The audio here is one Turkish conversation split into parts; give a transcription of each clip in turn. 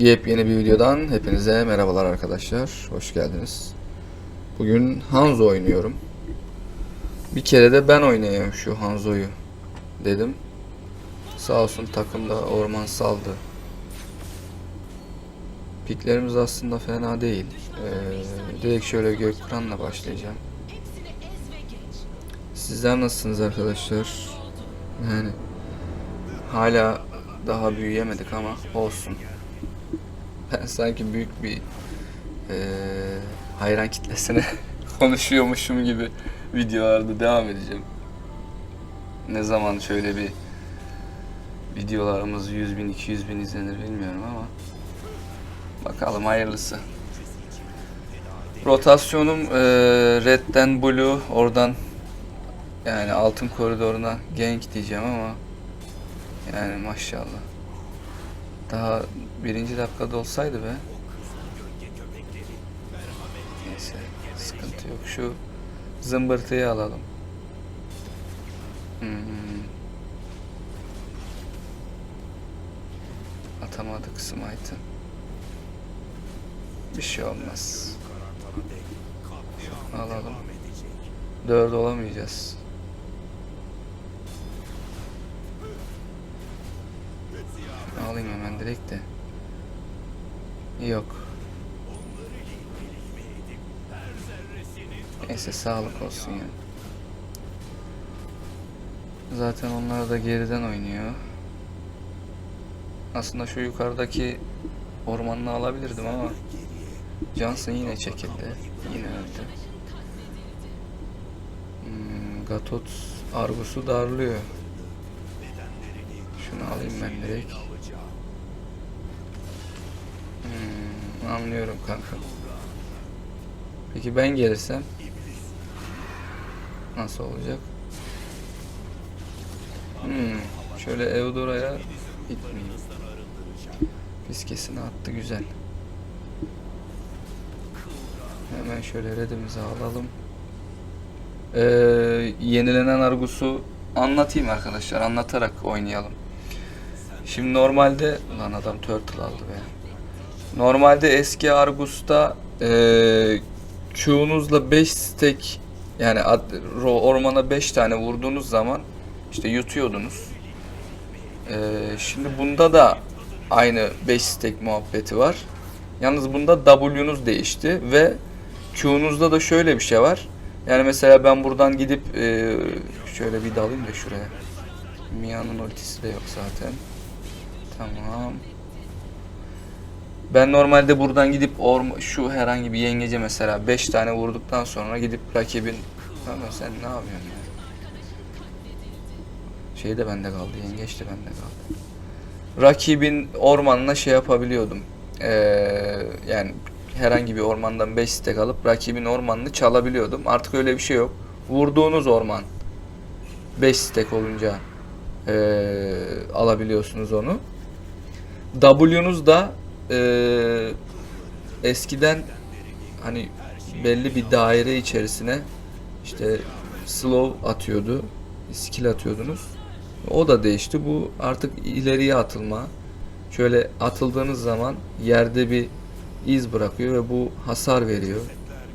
Yepyeni bir videodan hepinize merhabalar arkadaşlar. Hoş geldiniz. Bugün Hanzo oynuyorum. Bir kere de ben oynayayım şu Hanzo'yu dedim. Sağ olsun takımda orman saldı. Piklerimiz aslında fena değil. Ee, direkt şöyle Gökkuran'la başlayacağım. Sizler nasılsınız arkadaşlar? Yani hala daha büyüyemedik ama olsun. Ben sanki büyük bir eee, hayran kitlesine konuşuyormuşum gibi videolarda devam edeceğim. Ne zaman şöyle bir videolarımız 100 bin 200 bin izlenir bilmiyorum ama bakalım hayırlısı. Rotasyonum eee Red'den Blue oradan yani altın koridoruna gank diyeceğim ama yani maşallah. Daha birinci dakikada olsaydı be. Neyse sıkıntı yok. Şu zımbırtıyı alalım. Hmm. Atamadık smite'ı. Bir şey olmaz. Alalım. Dört olamayacağız. Direkt de. Yok. Neyse sağlık olsun ya. Zaten onlar da geriden oynuyor. Aslında şu yukarıdaki ormanını alabilirdim ama Johnson yine çekildi. Yine öldü. Hmm, Gatot Argus'u darlıyor. Şunu alayım ben direkt. Anlıyorum kanka. Peki ben gelirsem nasıl olacak? Hmm, şöyle Eudora'ya gitmeyeyim. Fiskesini attı güzel. Hemen şöyle redimizi alalım. Ee, yenilenen Argus'u anlatayım arkadaşlar. Anlatarak oynayalım. Şimdi normalde lan adam turtle aldı be. Normalde eski Argus'ta eee Q'nuzla 5 stack yani ad- ormana 5 tane vurduğunuz zaman işte yutuyordunuz. Eee, şimdi bunda da aynı 5 stack muhabbeti var. Yalnız bunda W'nuz değişti ve Q'nuzda da şöyle bir şey var. Yani mesela ben buradan gidip eee, şöyle bir dalayım da şuraya. Mia'nın ultisi de yok zaten. Tamam. Ben normalde buradan gidip orma, şu herhangi bir yengece mesela 5 tane vurduktan sonra gidip rakibin ama sen ne yapıyorsun ya? Şey de bende kaldı, yengeç de bende kaldı. Rakibin ormanına şey yapabiliyordum. Ee, yani herhangi bir ormandan 5 stek alıp rakibin ormanını çalabiliyordum. Artık öyle bir şey yok. Vurduğunuz orman 5 stek olunca ee, alabiliyorsunuz onu. W'nuz da eee, eskiden hani belli bir daire içerisine işte slow atıyordu, skill atıyordunuz. O da değişti. Bu artık ileriye atılma. Şöyle atıldığınız zaman yerde bir iz bırakıyor ve bu hasar veriyor.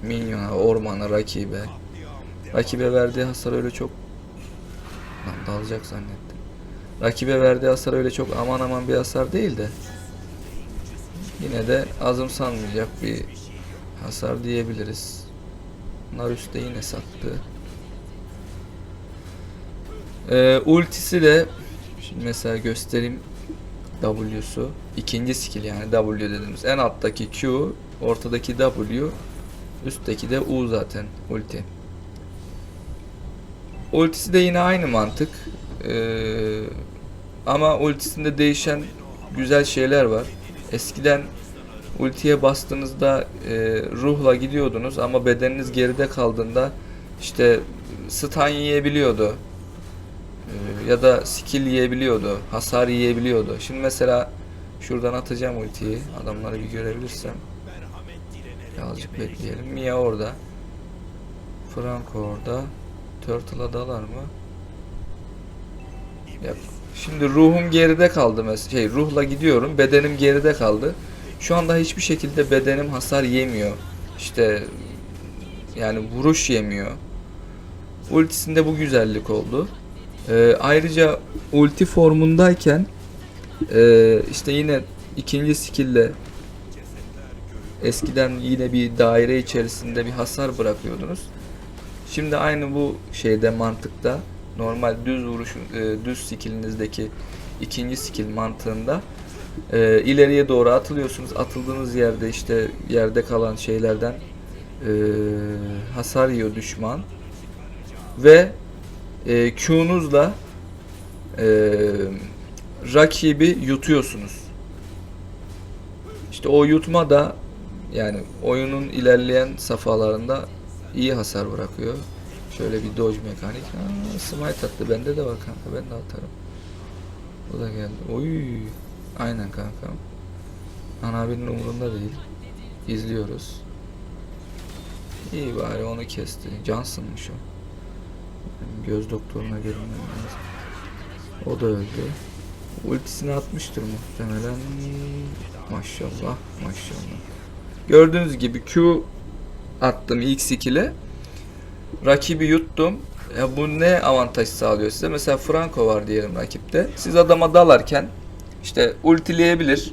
Minyona, ormana, rakibe. Rakibe verdiği hasar öyle çok Lan dalacak zannettim. Rakibe verdiği hasar öyle çok aman aman bir hasar değil de yine de azımsanmayacak bir hasar diyebiliriz. Narus da yine sattı. Ee, ultisi de şimdi mesela göstereyim W'su ikinci skill yani W dediğimiz en alttaki Q ortadaki W üstteki de U zaten ulti. Ultisi de yine aynı mantık. Ee, ama ultisinde değişen güzel şeyler var. Eskiden ultiye bastığınızda e, ruhla gidiyordunuz ama bedeniniz geride kaldığında işte stun yiyebiliyordu. Ee, ya da skill yiyebiliyordu. Hasar yiyebiliyordu. Şimdi mesela şuradan atacağım ultiyi. Adamları bir görebilirsem. Birazcık bekleyelim. Mia orada. Franco orada. Turtle'a dalar mı? Yok. Şimdi ruhum geride kaldı mesela. Şey ruhla gidiyorum. Bedenim geride kaldı. Şu anda hiçbir şekilde bedenim hasar yemiyor. İşte yani vuruş yemiyor. Ultisinde bu güzellik oldu. Ee, ayrıca ulti formundayken ee, işte yine ikinci skill'le eskiden yine bir daire içerisinde bir hasar bırakıyordunuz. Şimdi aynı bu şeyde mantıkta normal düz vuruş e, düz skill'inizdeki ikinci skill mantığında e, ileriye doğru atılıyorsunuz. Atıldığınız yerde işte yerde kalan şeylerden e, hasar yiyor düşman ve e, Q'nuzla e, rakibi yutuyorsunuz. İşte o yutma da yani oyunun ilerleyen safhalarında iyi hasar bırakıyor. Şöyle bir dodge mekanik. Aa, smite attı. Bende de var kanka. Ben de atarım. Bu da geldi. Oy. Aynen kanka. Anabinin umurunda değil. İzliyoruz. İyi bari onu kesti. Johnson'mış o. Göz doktoruna görünmem lazım. O da öldü. Ultisini atmıştır muhtemelen. Maşallah. Maşallah. Gördüğünüz gibi Q attım ilk skill'e. Rakibi yuttum. Ya bu ne avantaj sağlıyor size? Mesela Franco var diyelim rakipte. Siz adama dalarken işte ultileyebilir.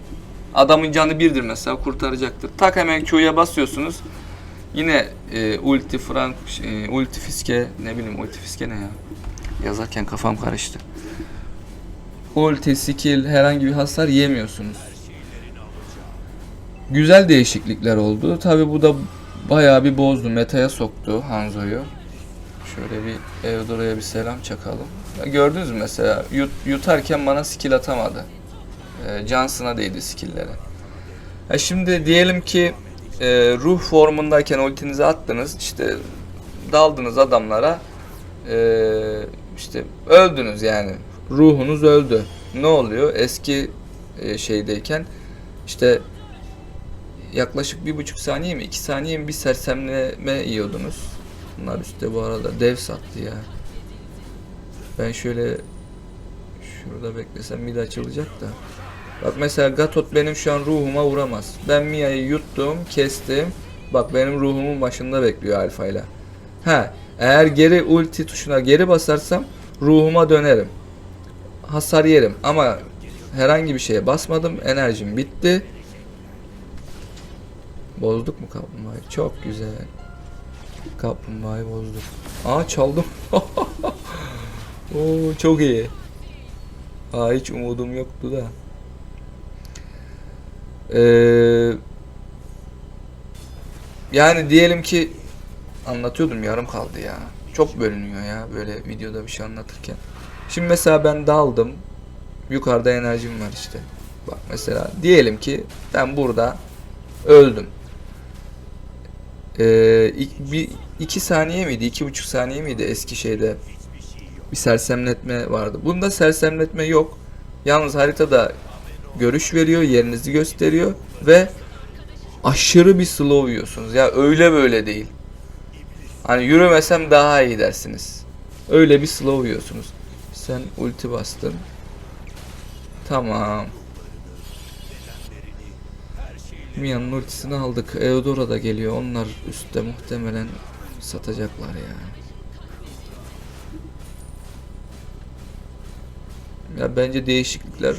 Adamın canı birdir mesela kurtaracaktır. Tak hemen Q'ya basıyorsunuz. Yine e, ulti Frank e, ulti fiske ne bileyim ulti fiske ne ya? Yazarken kafam karıştı. Ulti, skill herhangi bir hasar yemiyorsunuz. Güzel değişiklikler oldu. Tabi bu da bayağı bir bozdu. Meta'ya soktu Hanzo'yu. Şöyle bir Eudora'ya bir selam çakalım. Ya gördünüz mü mesela yut, yutarken bana skill atamadı. Johnson'a değdi skill'lere. Ya şimdi diyelim ki e, ruh formundayken ultinizi attınız. işte daldınız adamlara. E, işte öldünüz yani. Ruhunuz öldü. Ne oluyor? Eski e, şeydeyken işte yaklaşık bir buçuk saniye mi iki saniye mi bir sersemleme yiyordunuz. Bunlar üstte bu arada dev sattı ya. Ben şöyle şurada beklesem mid açılacak da. Bak mesela Gatot benim şu an ruhuma vuramaz. Ben Mia'yı yuttum, kestim. Bak benim ruhumun başında bekliyor alfa ile. Ha, eğer geri ulti tuşuna geri basarsam ruhuma dönerim. Hasar yerim ama herhangi bir şeye basmadım. Enerjim bitti. Bozduk mu kaplumbağayı? Çok güzel. Kaplumbağayı bozduk. Aa çaldım. Oo çok iyi. Aa hiç umudum yoktu da. Ee, yani diyelim ki anlatıyordum yarım kaldı ya. Çok bölünüyor ya böyle videoda bir şey anlatırken. Şimdi mesela ben daldım. Yukarıda enerjim var işte. Bak mesela diyelim ki ben burada öldüm. İk- bir iki saniye miydi? iki buçuk saniye miydi eski şeyde? Bir sersemletme vardı. Bunda sersemletme yok. Yalnız haritada görüş veriyor, yerinizi gösteriyor ve aşırı bir slow yiyorsunuz. Ya öyle böyle değil. Hani yürümesem daha iyi dersiniz. Öyle bir slow yiyorsunuz. Sen ulti bastın. Tamam. Mia'nın ultisini aldık. Eudora da geliyor. Onlar üstte muhtemelen satacaklar ya. Ya bence değişiklikler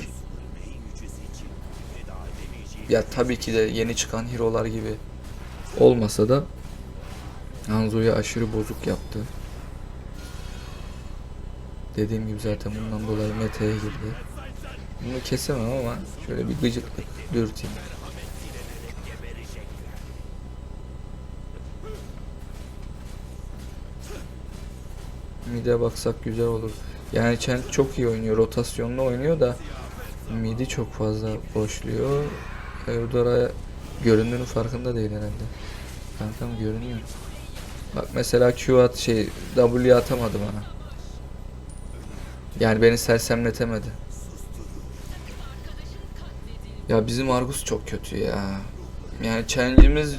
ya tabii ki de yeni çıkan hero'lar gibi olmasa da Hanzo'yu aşırı bozuk yaptı. Dediğim gibi zaten bundan dolayı meta'ya girdi. Bunu kesemem ama şöyle bir gıcıklık dürteyim. Mid'e baksak güzel olur. Yani Chen çok iyi oynuyor. Rotasyonlu oynuyor da midi çok fazla boşluyor. Eudora göründüğünün farkında değil herhalde. Kankam görünüyor. Bak mesela Q at şey W atamadı bana. Yani beni sersemletemedi. Ya bizim Argus çok kötü ya. Yani challenge'imiz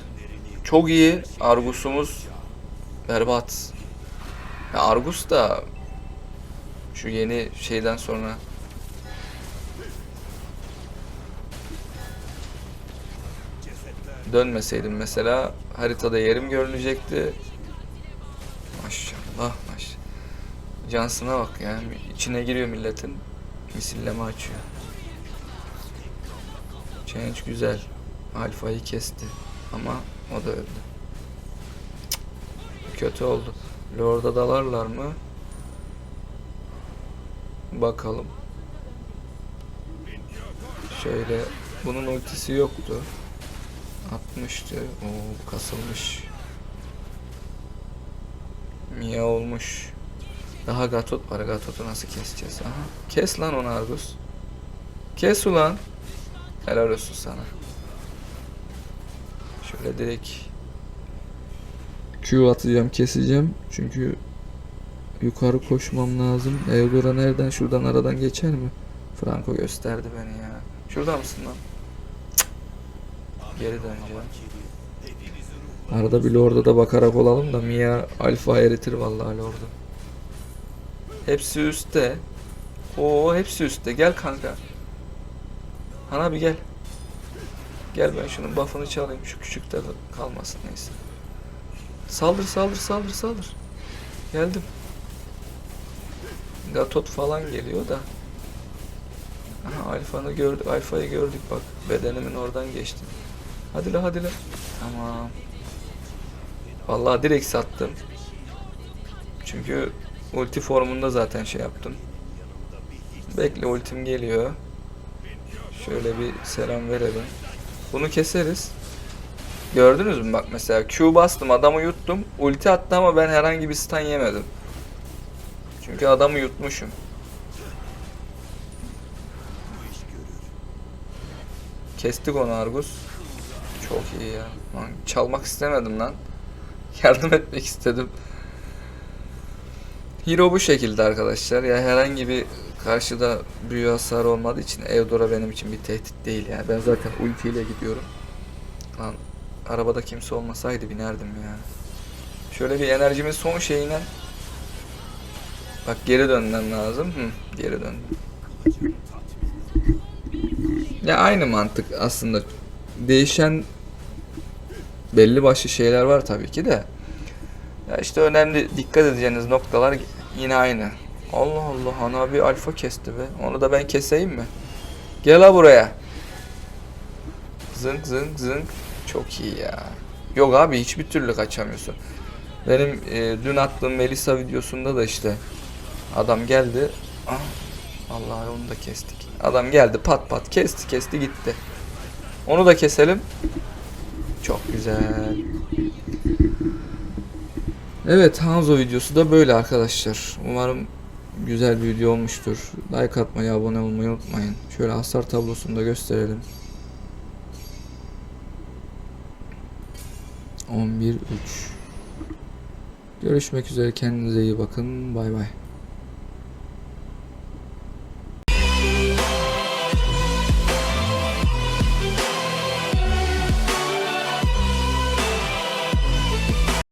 çok iyi. Argus'umuz berbat. Ya Argus da şu yeni şeyden sonra dönmeseydim mesela haritada yerim görünecekti. Maşallah maşallah. Cansına bak ya. içine giriyor milletin. Misilleme açıyor. Change güzel. Alfa'yı kesti. Ama o da öldü. Cık. Kötü oldu. Lord'a dalarlar mı? Bakalım. Şöyle bunun ultisi yoktu. Atmıştı. Oo kasılmış. Mia olmuş. Daha Gatot var. Gatot'u nasıl keseceğiz? Aha. Kes lan onu Argus. Kes ulan. Helal olsun sana. Şöyle direkt Q atacağım, keseceğim. Çünkü yukarı koşmam lazım. Eudora nereden? Şuradan aradan geçer mi? Franco gösterdi beni ya. Şurada mısın lan? Cık. Geri döneceğim. Arada bir Lord'a da bakarak olalım da Mia alfa eritir vallahi Lord'u. Hepsi üstte. Oo hepsi üstte. Gel kanka. Hana bir gel. Gel ben şunun buff'ını çalayım. Şu küçükte kalmasın neyse. Saldır saldır saldır saldır. Geldim. Gatot falan geliyor da. Aha alfanı gördük. Alfayı gördük bak. Bedenimin oradan geçti. Hadi la hadi la. Tamam. Vallahi direkt sattım. Çünkü ulti formunda zaten şey yaptım. Bekle ultim geliyor. Şöyle bir selam verelim. Bunu keseriz. Gördünüz mü bak mesela Q bastım adamı yuttum. Ulti attı ama ben herhangi bir stun yemedim. Çünkü adamı yutmuşum. Kestik onu Argus. Çok iyi ya. Lan çalmak istemedim lan. Yardım etmek istedim. Hero bu şekilde arkadaşlar. Ya herhangi bir karşıda büyü hasarı olmadığı için Eudora benim için bir tehdit değil yani. Ben zaten ultiyle gidiyorum. Lan arabada kimse olmasaydı binerdim ya. Şöyle bir enerjimin son şeyine Bak geri dönmem lazım. Hı, geri döndüm. Ya aynı mantık aslında. Değişen belli başlı şeyler var tabii ki de. Ya işte önemli dikkat edeceğiniz noktalar yine aynı. Allah Allah ana bir alfa kesti be. Onu da ben keseyim mi? Gel ha buraya. Zınk zınk zınk. Çok iyi ya. Yok abi hiçbir türlü kaçamıyorsun. Benim e, dün attığım Melisa videosunda da işte adam geldi. Ah, Allah onu da kestik. Adam geldi pat pat kesti kesti gitti. Onu da keselim. Çok güzel. Evet Hanzo videosu da böyle arkadaşlar. Umarım güzel bir video olmuştur. Like atmayı, abone olmayı unutmayın. Şöyle hasar tablosunu da gösterelim. 11 3 Görüşmek üzere kendinize iyi bakın. Bay bay.